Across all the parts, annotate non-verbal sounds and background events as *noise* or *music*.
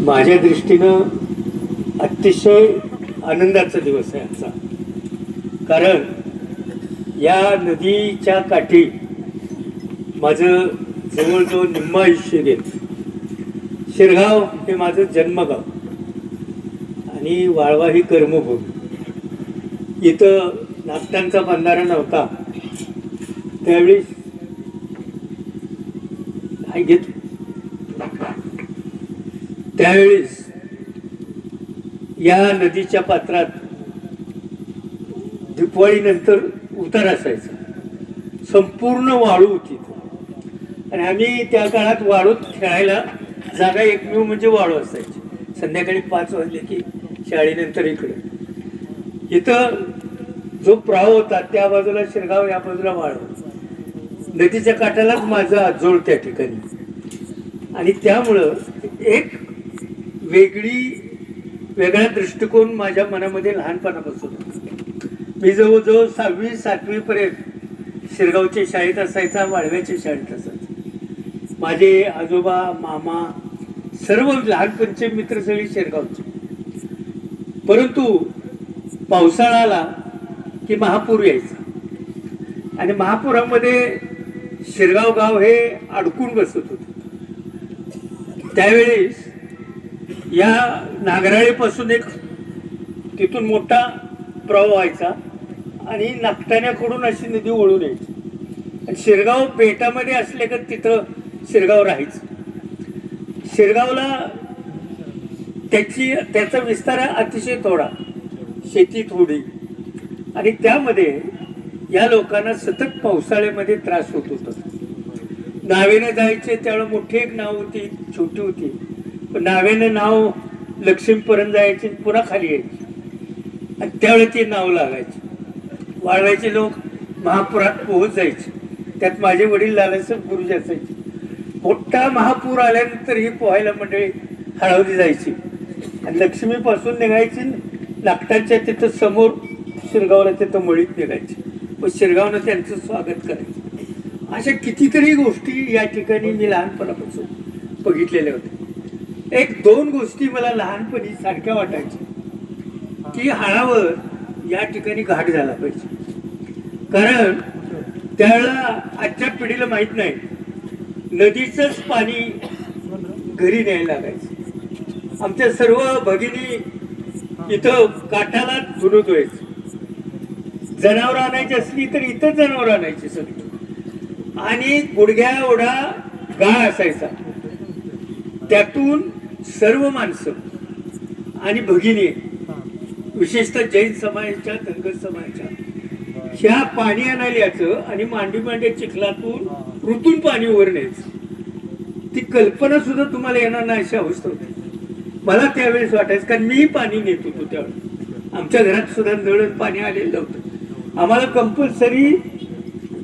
माझ्या दृष्टीनं अतिशय आनंदाचा दिवस आहे आजचा. कारण या नदीच्या काठी माझं जवळजवळ निम्म आयुष्य गेलं. शिरगाव हे माझं जन्मगाव. आणि वाळवा ही कर्मभूमी. इथं नागटांचा बंधारा नव्हता. त्यावेळी घेतो घेत त्यावेळेस या नदीच्या पात्रात दिपवाळीनंतर उतार असायचा. संपूर्ण वाळू होती आणि आम्ही त्या काळात वाळूत खेळायला जागा एकमेव म्हणजे वाळू असायची. संध्याकाळी पाच वाजले की शाळेनंतर इकडे. इथं जो प्राव होता त्या बाजूला शिरगाव या बाजूला वाळू. नदीच्या काठालाच माझं आजोळ त्या ठिकाणी. आणि त्यामुळं एक वेगळी वेगळा दृष्टिकोन माझ्या मनामध्ये लहानपणापासून मी जवळजवळ सहावी सातवीपर्यंत शिरगावच्या शाळेत असायचा वाळव्याच्या शाळेत असायचा. माझे आजोबा मामा सर्व लहानपणचे मित्र सगळे शिरगावचे. परंतु पावसाळा आला की महापूर यायचा. आणि महापुरामध्ये शिरगाव गाव हे अडकून बसत होते. त्यावेळेस या नागराळीपासून एक तिथून मोठा प्रवाह व्हायचा आणि नागटाण्याकडून अशी नदी ओळून यायची. आणि शिरगाव बेटामध्ये असले का तिथं शिरगाव राहायचं. शिरगावला त्याची त्याचा विस्तार अतिशय थोडा शेती थोडी. आणि त्यामध्ये या लोकांना सतत पावसाळ्यामध्ये त्रास होत होता. नावेनं जायचे त्यावेळेला मोठी एक नाव होती छोटी होती. नावेनं नाव लक्ष्मीपर्यंत जायचे पुन्हा खाली यायची. आणि त्यावेळी ते नाव लागायचे. वाळवायचे लोक महापुरात पोहोच जायचे. त्यात माझे वडील लालासर गुरुजी असायचे. मोठा महापूर आल्यानंतर ही पोहायला मंडळी हळवली जायची. आणि लक्ष्मीपासून निघायची नागटांच्या तिथं समोर शिरगावला तिथं मळीत निघायची. व शिरगावनं त्यांचं स्वागत करायचं. अशा कितीतरी गोष्टी या ठिकाणी मी लहानपणापासून बघितलेल्या होत्या. एक दोन गोष्टी मला लहानपणी सारख्या वाटायच्या. की हाळावर या ठिकाणी घाट झाला पाहिजे. कारण त्याला आजच्या पिढीला माहीत नाही. नदीचंच पाणी घरी न्यायला लागायचं. आमच्या सर्व भगिनी इथं काठाला धुणत व्हायचं. जनावरं आणायची असली तर इथं जनावरं आणायची सगळी. आणि गुडघ्या एवढा गाळ असायचा. त्यातून सर्व माणसं आणि भगिनी विशेषतः जैन समाजाच्या धनगर समाजाच्या ह्या पाणी आणायला यायचं आणि मांडी मांड्या चिखलातून ऋतून पाणी वर न्यायचं. ती कल्पना सुद्धा तुम्हाला येणार नाही अशी अवस्था होती. मला त्यावेळेस वाटायचं कारण मी पाणी नेत होतो त्यावेळेस आमच्या घरात सुद्धा नळण पाणी आलेलं होतं. आम्हाला कंपल्सरी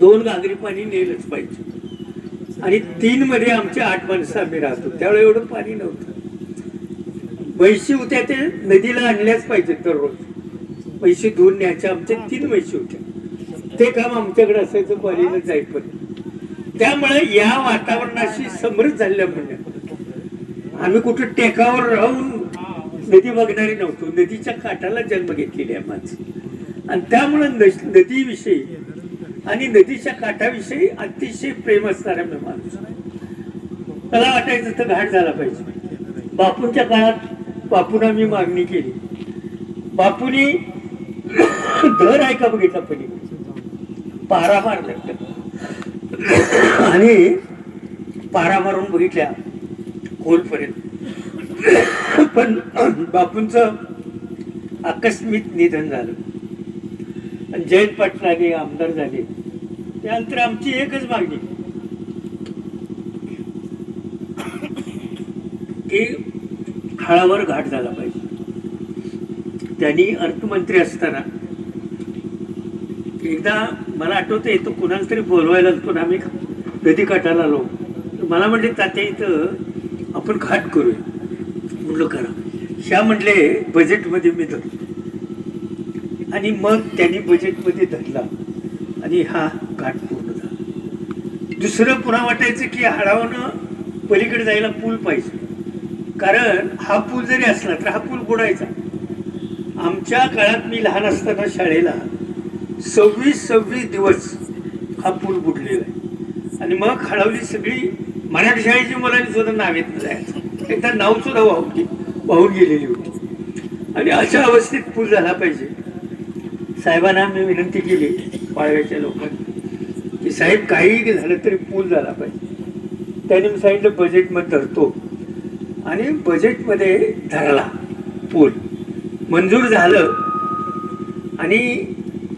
दोन घागरी पाणी नेलंच पाहिजे. आणि तीन मध्ये आमचे आठ माणसं आम्ही राहतो. त्यावेळेस एवढं पाणी नव्हतं. म्हैशी होत्या ते नदीला आणल्याच पाहिजेत दररोज. म्हैशी धुवून न्यायच्या आमच्या तीन म्हैशी होत्या ते काम आमच्याकडे असायचं पाणीला जाईपर्यंत. त्यामुळे या वातावरणाशी समृद्ध झाल्यामुळे आम्ही कुठं टेकावर राहून नदी बघणारी नव्हतो. नदीच्या काठाला जन्म घेतलेली आहे माणसं आणि त्यामुळे नदीविषयी आणि नदीच्या काठाविषयी अतिशय प्रेम असणारा मी माणूस. मला वाटायचं तर घाट झाला पाहिजे. बापूंच्या काळात बापूंना मी मागणी केली. बापूनी दर आहे का बघितला पलीकडे पारा मारला आणि पारा मारून बघितल्या खोलपर्यंत. पण बापूंच आकस्मिक निधन झालं. आणि जयंत पाटील आमदार झाले. त्यानंतर आमची एकच मागणी. की खाळावर घाट झाला पाहिजे. त्यांनी अर्थमंत्री असताना एकदा मला आठवते तो कुणाला तरी बोलवायला पण आम्ही नदी काठाला आलो. मला म्हटले तात्या इथं आपण घाट करूया. म्हणलं करा. ह्या म्हटले बजेटमध्ये मी धरतो. आणि मग त्यांनी बजेटमध्ये धरला. आणि हा घाट पूर्ण झाला. दुसरं पुन्हा वाटायचं की हाडावनं पलीकडे जायला पूल पाहिजे. कारण हा पूल जरी असला तर हा पूल बुडायचा. आमच्या काळात मी लहान असताना शाळेला सव्वीस सव्वीस दिवस हा पूल बुडलेला आहे. आणि मग हळवली सगळी मराठी शाळेची मुलांनी सुद्धा नावेत जायचं एकदा नावसुद्धा वाहून गे वाहून गेलेली होती. आणि अशा अवस्थेत पूल झाला पाहिजे. साहेबांना मी विनंती केली पाळव्याच्या लोकांनी की साहेब काही झालं तरी पूल झाला पाहिजे. त्याने मी सांगितलं बजेटमध्ये धरतो. आणि बजेटमध्ये धरला. पूल. मंजूर झालं. आणि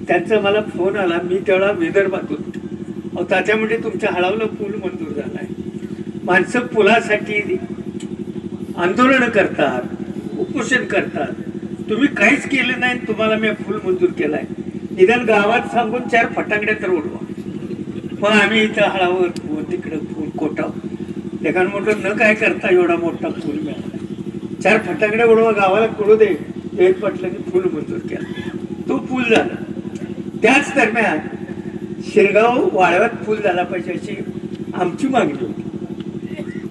त्यांचा मला फोन आला. मी त्यावेळा विदर्भातून अहो तात्या म्हणजे तुमच्या हळावलं पूल मंजूर झाला आहे माणसं पुलासाठी आंदोलनं करतात उपोषण करतात. तुम्ही काहीच केलं नाही तुम्हाला मी पूल मंजूर केला आहे निदान गावात सांगून चार फटाकड्या तर उडवा. मग आम्ही इथं हळावर व तिकडं फुल कोटाव एखाद मोठं न काय करता एवढा मोठा फुल मिळाला. चार फटाकड्या उडवा गावाला कळू दे. जयंत पाटलांनी फुल मंजूर केला. तो पूल झाला. त्याच दरम्यान शिरगाव वाळव्यात फुल झाला पाहिजे अशी आमची मागणी होती.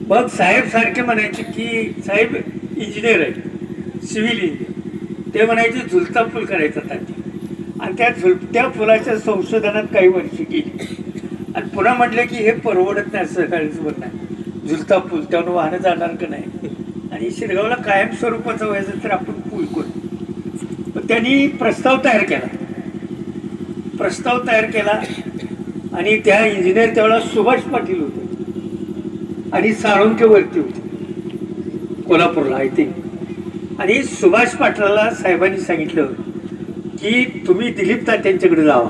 मग साहेब सारखे म्हणायचे की साहेब इंजिनियर आहे सिव्हिल इंजिनियर ते म्हणायचे झुलता पूल करायचा ताती आणि त्या झुलत्या फुलाच्या संशोधनात काही वर्षी गेली. आणि पुन्हा म्हटलं की हे परवडत नाही सहकार्यासोबत नाही झुलता पूल त्यावर वाहनं जाणार का नाही? आणि शिरगावला कायम स्वरूपाचं व्हायचं तर आपण पूल करू. त्यांनी प्रस्ताव तयार केला. प्रस्ताव तयार केला आणि त्या इंजिनियर त्यावेळेला सुभाष पाटील होते. आणि साळुंके वरती होते. कोल्हापूरला आय थिंक आणि सुभाष पाटलाला साहेबांनी सांगितलं की तुम्ही दिलीप तात्यांच्याकडे जावा.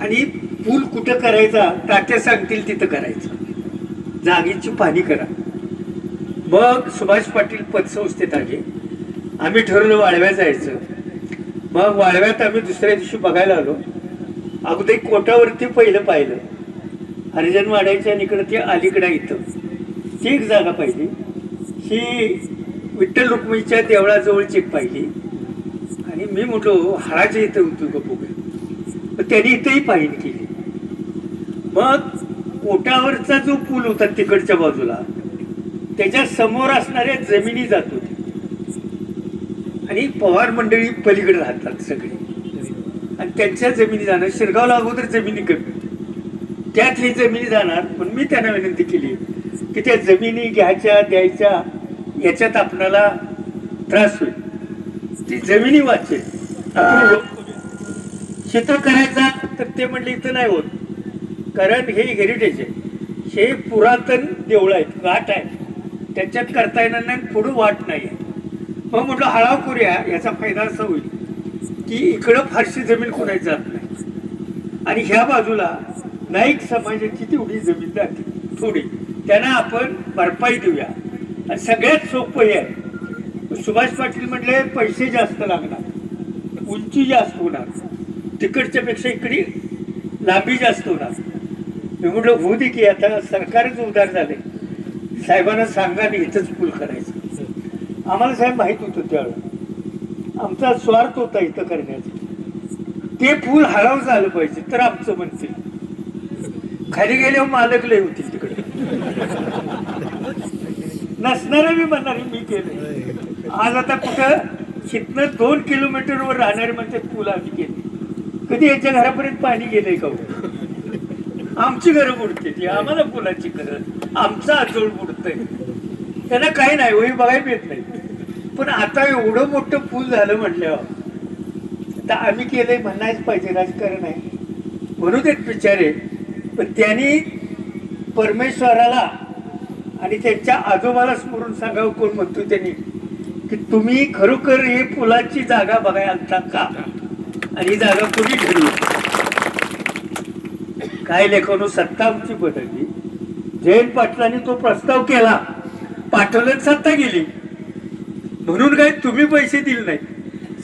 आणि पूल कुठं करायचा तात्या सांगतील तिथं करायचं. जागेची पाहणी करा. मग सुभाष पाटील पतसंस्थेत आले. आम्ही ठरवलं वाळव्यात जायचं. मग वाळव्यात आम्ही दुसऱ्या दिवशी बघायला आलो. अगोदर कोटावरती पहिलं पाहिलं. हरिजन वाड्याच्या इकडं ते अलीकडं इथं. ती एक जागा पाहिली. ही विठ्ठल रुक्मिणीच्या देवळाजवळची एक पाहिली. आणि मी म्हटलो हळाच्या इथं होतो का बघूया मग त्यांनी इथंही पाहिली केली. मग कोटावरचा जो पूल होता तिकडच्या बाजूला त्याच्यासमोर असणाऱ्या जमिनी जात. होती आणि पवार मंडळी पलीकडे राहतात सगळे. आणि त्यांच्या जमिनी जाणार शिरगावला अगोदर जमिनी कमी. त्यात ही जमिनी जाणार पण मी त्यांना विनंती केली की त्या जमिनी घ्यायच्या द्यायच्या याच्यात आपणाला त्रास होईल. ती जमिनी वाचेल. आपण शेतं करायचा तर ते म्हणले इथं नाही होत. कारण हे हेरिटेज आहे. हे पुरातन देवळं आहेत घाट आहे. त्याच्यात करता येणार नाही पुढं वाट नाही आहे. मग म्हटलं हळाव करूया याचा फायदा असा होईल की इकडं फारशी जमीन कोणाची जात नाही. आणि ह्या बाजूला नाईक समाजाची तेवढी जमीन जाते थोडी. त्यांना आपण भरपाई देऊया. आणि सगळ्यात सोपं हे आहे. सुभाष पाटील म्हटले पैसे जास्त लागणार उंची जास्त होणार. तिकडच्यापेक्षा इकडे लांबी जास्त होणार. मी म्हटलं होऊ दे की आता सरकारच उदार झाले साहेबांना सांगा आणि इथंच पूल करायचं. आम्हाला साहेब माहीत होतं त्यावेळेला. आमचा स्वार्थ होता इथं करण्याचा. ते पूल हळाव झालं पाहिजे तर आमचं म्हणतील. खाली गेल्यावर मालक लय होतील तिकडे. नसणार मी म्हणणार मी केले आज आता कुठं शिकणं दोन किलोमीटरवर राहणारे म्हणते पूल आम्ही केले कधी यांच्या घरापर्यंत पाणी गेलंय का हो? आमची घरं बुडते. ती आम्हाला फुलाची गरज आमचा आजोळ बुडतंय. त्यांना काही नाही वही बघायला येत नाही. पण आता एवढं मोठं फूल झालं म्हटल्यावर तर आम्ही केलंय म्हणायच पाहिजे राजकारण आहे. म्हणू देत बिचारे पण त्यांनी परमेश्वराला आणि त्यांच्या आजोबाला स्मरून सांगावं कोण म्हणतो त्यांनी की तुम्ही खरोखर हे पुलाची जागा बघाय आणता का? आणि ही जागा कोणी ठरवली काय लेखनो सत्ता आमची बदलली. जयंत पाटलांनी तो प्रस्ताव केला. पाठवलं सत्ता गेली. म्हणून काय तुम्ही पैसे दिले नाही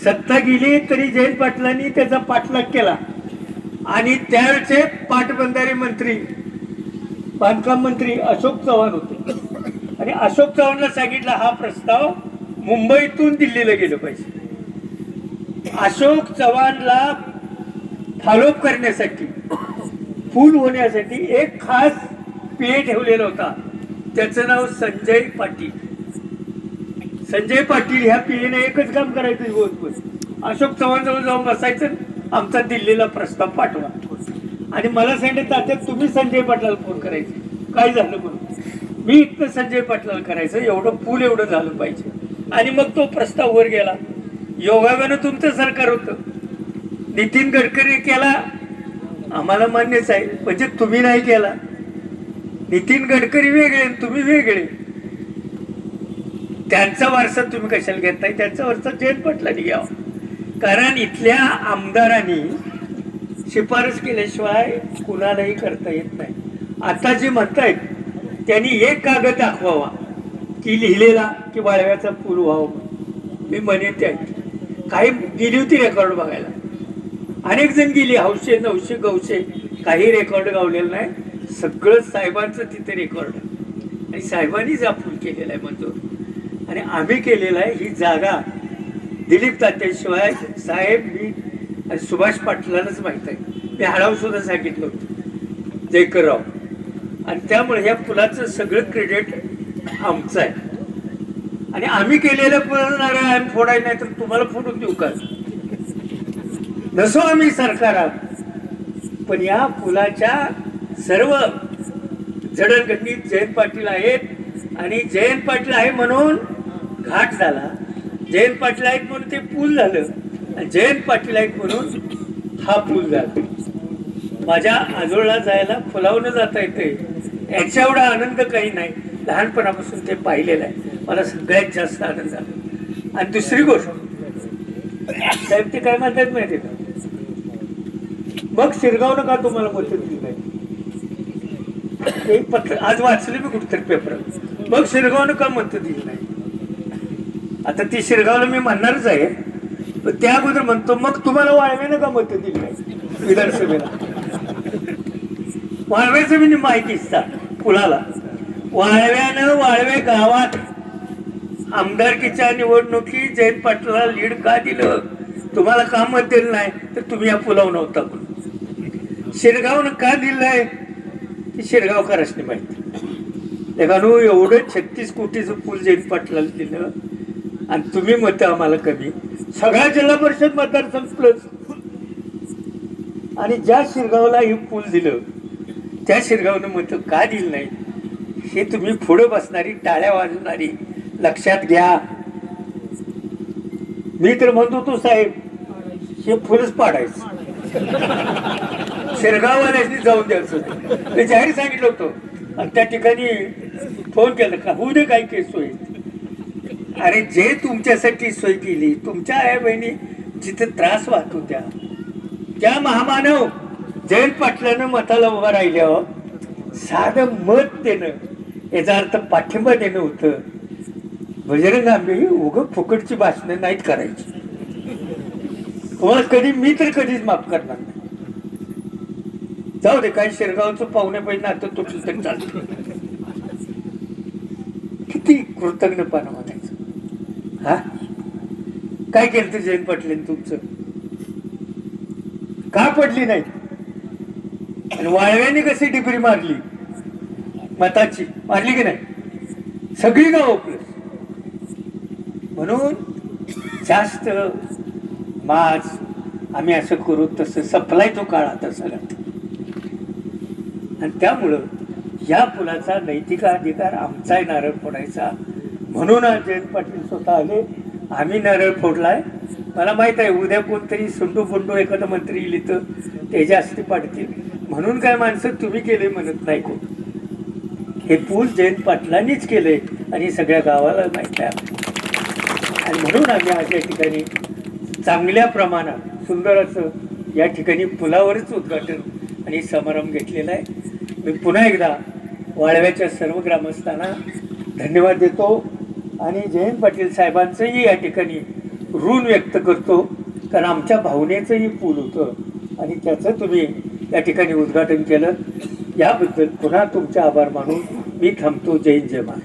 सत्ता गेली तरी जयंत पाटलांनी त्याचा पाठलाग केला. आणि त्यावेळचे पाटबंधारे मंत्री बांधकाम मंत्री अशोक चव्हाण होते. आणि अशोक चव्हाणला सांगितला हा प्रस्ताव मुंबईतून दिल्लीला गेलं पाहिजे. अशोक चव्हाणला फॉलोअप करण्यासाठी फूल होण्यासाठी एक खास पेय ठेवलेला होता. त्याचं नाव संजय पाटील. संजय पाटील ह्या पिढीने एकच काम करायचं दिवसभर. अशोक चव्हाण जवळ जाऊन बसायचं आमचा दिल्लीला प्रस्ताव पाठवा. आणि मला सांगितलं आता तुम्ही संजय पाटलाला फोन करायचे. काय झालं म्हणून? मी इथनं संजय पाटलाला करायचं एवढं पूल एवढं झालं पाहिजे. आणि मग तो प्रस्ताव वर गेला. योगाव्यानं तुमचं सरकार होतं. नितीन गडकरी केला आम्हाला मान्यच आहे म्हणजे तुम्ही नाही केला. नितीन गडकरी वेगळे तुम्ही वेगळे. त्यांचा वारसा तुम्ही कशाला घेत नाही त्यांचा वारसा जयंत पाटलांनी घ्यावा. कारण इथल्या आमदारांनी शिफारस केल्याशिवाय कुणालाही करता येत नाही. आता जे म्हणतायत त्यांनी एक कागद दाखवावा की लिहिलेला की वाळव्याचा पूल व्हावा मी म्हणेन ते काही गेली होती रेकॉर्ड बघायला. अनेक जण गेली हौशे नऊशे गौशे. काही रेकॉर्ड गावलेलं नाही. सगळं साहेबांचं तिथे रेकॉर्ड आहे आणि साहेबांनीच आपण केलेला आहे मंजूर आणि आम्ही केलेला आहे ही जागा दिलीप तात्याशिवाय साहेब मी आणि सुभाष पाटलांनाच माहीत आहे. मी हळाव सुद्धा सांगितलं होतं. जयकरराव. आणि त्यामुळे ह्या पुलाचं सगळं क्रेडिट आमचं आहे. आणि आम्ही केलेलं पुलाला नारायण फोडाय नाही तर तुम्हाला फोडून देऊ का? नसो आम्ही सरकार आहोत पण या पुलाच्या सर्व जडणघडणीत जयंत पाटील आहेत आणि जयंत पाटील आहे म्हणून घाट झाला. जयंत पाटील आहेत म्हणून ते पूल झालं आणि जयंत पाटील आहेत म्हणून हा पूल झाला. माझ्या आजोळला जायला फुलावून जाता येते याच्या एवढा आनंद काही नाही. लहानपणापासून ते पाहिलेलं आहे. मला सगळ्यात जास्त आनंद झाला आणि दुसरी गोष्ट साहेब ते काय म्हणतात माहिती का? मग शिरगावनं का तुम्हाला मत दिली नाही? एक पत्र आज वाचले मी कुठेतरी पेपर मग शिरगावनं का मत दिली नाही? आता ती शिरगावला मी म्हणणारच आहे पण त्या अगोदर म्हणतो मग तुम्हाला वाळव्यानं का मत दिली नाही? विधानसभेला. वाळव्याचं मी माहिती इच्छा पुलाला वाळव्यानं वाळवे गावात आमदारकीच्या निवडणुकीत जयंत पाटलाला लीड का दिलं? तुम्हाला का मत दिलं नाही? तर तुम्ही या पुलावर नव्हता म्हणून. शिरगावनं का दिलंय? ते शिरगावकरांनी माहिती. तेव्हा एवढं छत्तीस कोटीचं पूल जैन पाटलाला दिलं आणि तुम्ही मत आम्हाला कमी. सगळा जिल्हा परिषद मतदार प्लस आणि ज्या शिरगावला हे पूल दिलं त्या शिरगावनं मत का दिलं नाही? हे तुम्ही पुढं बसणारी टाळ्या वाजवणारी लक्षात घ्या. मी तर म्हणतो तो साहेब हे फुलच पाडायचं. *laughs* शिरगाववाल्यानी जाऊन द्यायचं ते जाहीर सांगितलं होतं. आणि त्या ठिकाणी फोन केला का होऊ दे काय केस सोय अरे जे तुमच्यासाठी सोय केली तुमच्या आई बहिणी जिथे त्रास वाहत होत्या त्या महामानव जयंत पाटलानं मताला उभा राहिल्यावर साधं मत देणं याचा अर्थ पाठिंबा देणं होतं. बजरंग आंबे उग फुकटची भाषणं नाहीत करायची. तुम्हाला कधी मी तर कधीच माफ करणार नाही. जाऊ दे काही शिरगावचं पाहुणे पाहिजे आता तुटलं तरी चालतं. किती कृतज्ञपणा म्हणायचं. हा? काय केलं ते जैन पाटलेन तुमचं? का पडली नाही? आणि वाळव्याने कशी डिबरी मारली? मताची. मारली की नाही? सगळी गाव प्लस म्हणून जास्त माज आम्ही असं करू तसं सप्लाय तो काळ आता सगळा आणि त्यामुळं या पुलाचा नैतिक अधिकार आमचा आहे नारळ फोडायचा. म्हणून आज जयंत पाटील स्वतः आले. आम्ही नारळ फोडलाय. मला माहीत आहे उद्या कोणतरी सुंडू फुंडू एखादं मंत्री येईल तर ते जास्ती पाडतील. म्हणून काय माणसं तुम्ही केले म्हणत नाही कोण? हे पूल जयंत पाटलांनीच केले आणि सगळ्या गावाला माहीत आहे आणि म्हणून आम्ही आज या ठिकाणी चांगल्या प्रमाणात सुंदर असं या ठिकाणी पुलावरच उद्घाटन आणि समारंभ घेतलेला आहे. मी पुन्हा एकदा वाळव्याच्या सर्व ग्रामस्थांना धन्यवाद देतो आणि जयंत पाटील साहेबांचंही या ठिकाणी ऋण व्यक्त करतो. कारण आमच्या भावनेचंही पूल होतं आणि त्याचं तुम्ही या ठिकाणी उद्घाटन केलं. याबद्दल पुन्हा तुमचे आभार मानून मी थांबतो. जय हिंद जय महाराज